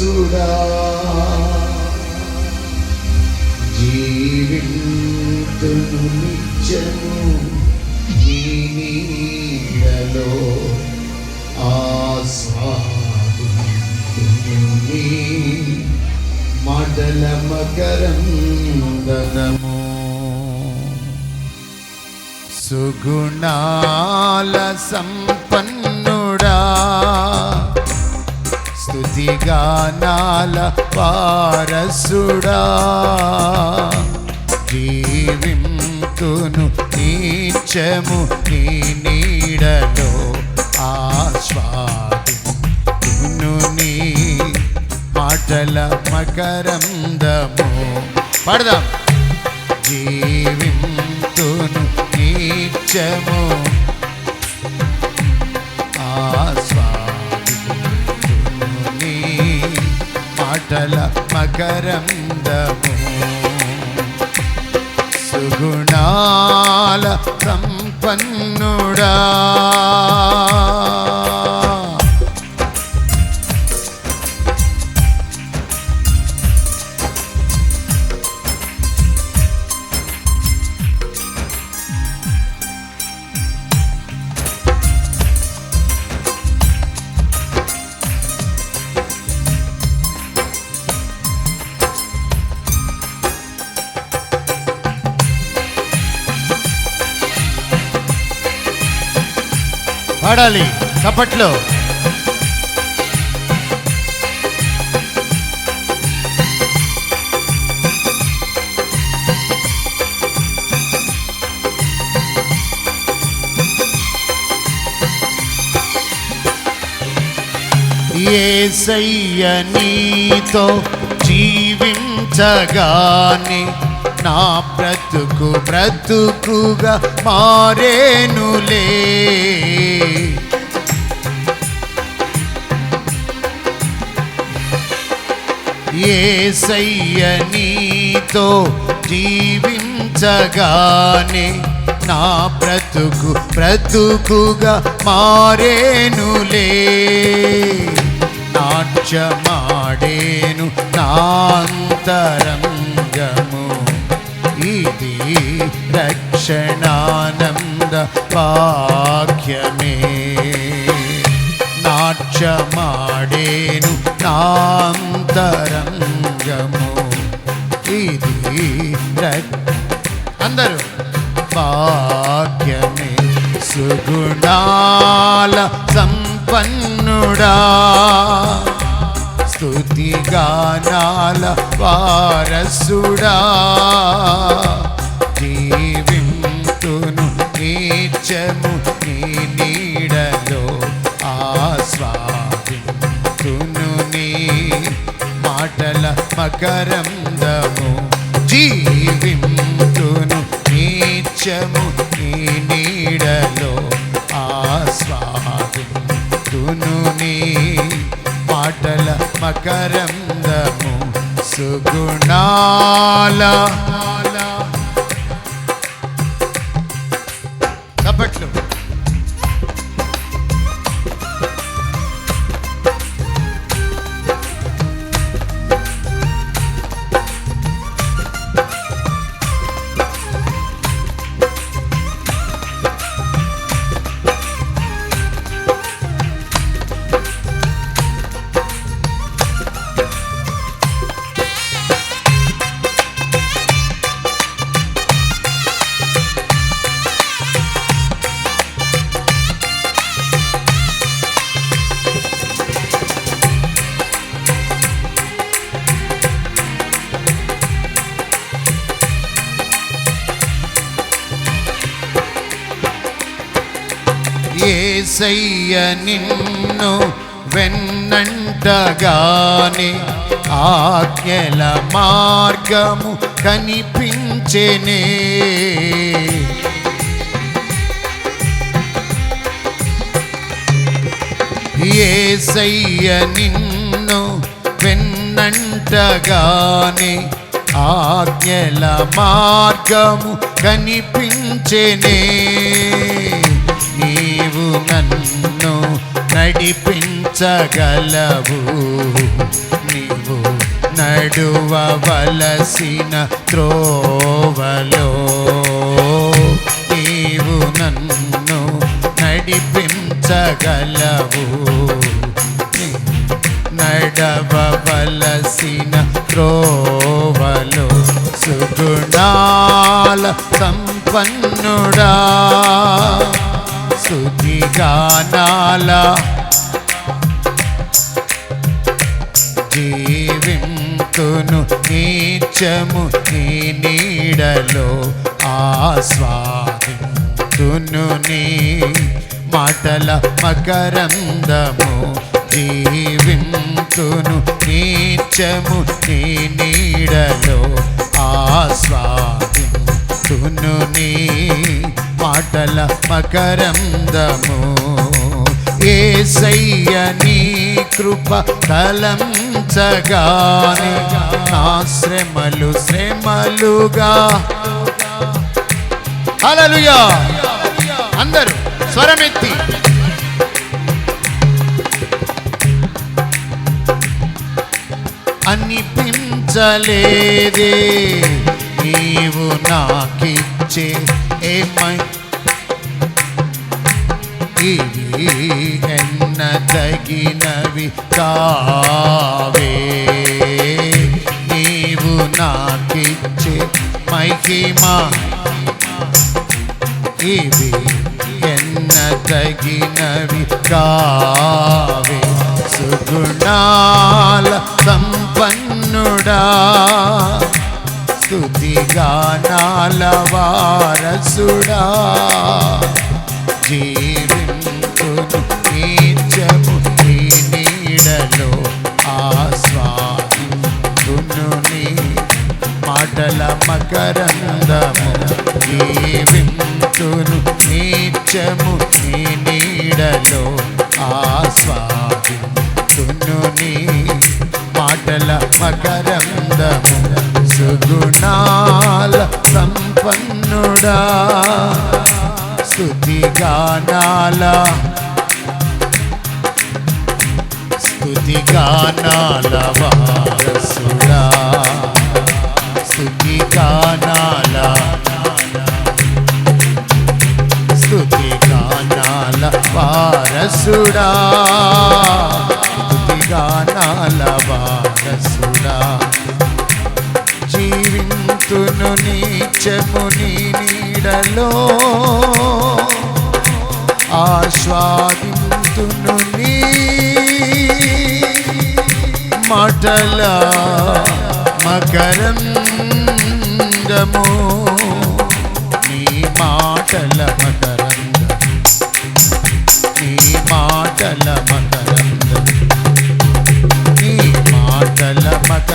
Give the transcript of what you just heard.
వారసుడా జీవింతును నిత్యము నీ నీడలో ఆస్వాదింతును నీ మడల మకరందనము. సుగుణాల సంపన్నుడా. స్తుతిగానాల పారసుడా జీవింతును నీచము నీ నీడలో ఆస్వాదింతును నీ మాటల మకరందము. పడదాం. జీవింతును నీచము మకరందము సుగుణాల సంపన్నుడా. పాడాలి చప్పట్లో. ఏసయ్య నీతో జీవించగానే నా బ్రతుకు బ్రతుకుగా మారేనులే. ఏసయ్య నీతో జీవించగానే నా బ్రతుకు బ్రతుకుగా మారేనులే. నాట్యమాడేను నాంతరంగము రక్షణానంద వాక్యమే నాట్యమాడేను నాంతరంగము ఇది రక్- అందరూ భాగ్యమే సుగుణాల సంపన్నుడా. స్తుతిగానాల వారసుడా. జీవింతును నీచము నీ నీడలో ఆస్వాదింతును నీ మాటల మకరందము. జీవింతును నీచము నీ నీడలో ఆస్వాదింతును నీ మాటల మకరందము. సుగుణాల ఏసయ్య నిన్ను వెన్నంటగానే ఆజ్ఞల మార్గము కనిపించెనే. ఏసయ్య నిన్ను వెన్నంటగానే ఆజ్ఞల మార్గము కనిపించెనే. నన్ను నడిపించగలవు. నీవు నడువవలసిన త్రోవలో. నీవు నన్ను నడిపించగలవు. నడవవలసిన త్రోవలో. సుగుణాల సంపన్నుడా. సుధిగానాల జీవింతును నీచము నీ నీడలో ఆస్వాదింతును నీ మాటల మకరందము జీవింతును నీచము నీ నీడలో మాటల మకరందము. ఏసయ్య నీ కృప తలంచగాని నా శ్రమలు శ్రమలుగా. అలలుయా అందరూ స్వరమెత్తి. అనిపించలేదే నీవు నాకిచ్చే ఏమై ఇవి ఎన్నదగినవి కావే. నీవు నాకిచ్చే మహిమా. ఇవి ఎన్న తగినవి కావే. సుగుణాల సంపన్నుడా స్తుతిగానాల వారసుడా. జీవింతును నీచము నీ నీడలో ఆస్వాదింతును నీ మాటల మకరందము జీవింతును నీచము నీ నీడలో గానాల స్థుతి గానాల వారసుడా. స్తుతిగానాల స్తుతిగానాల వారసుడా. స్తుతిగానాల వారసుడా. జీవింతును నీచముని నీడలో ఆస్వాదింతును నీ మాటల మకరంగము నీ మాటల మకరంగం నీ మాటల మకరంగం నీ మాటల మకరంగం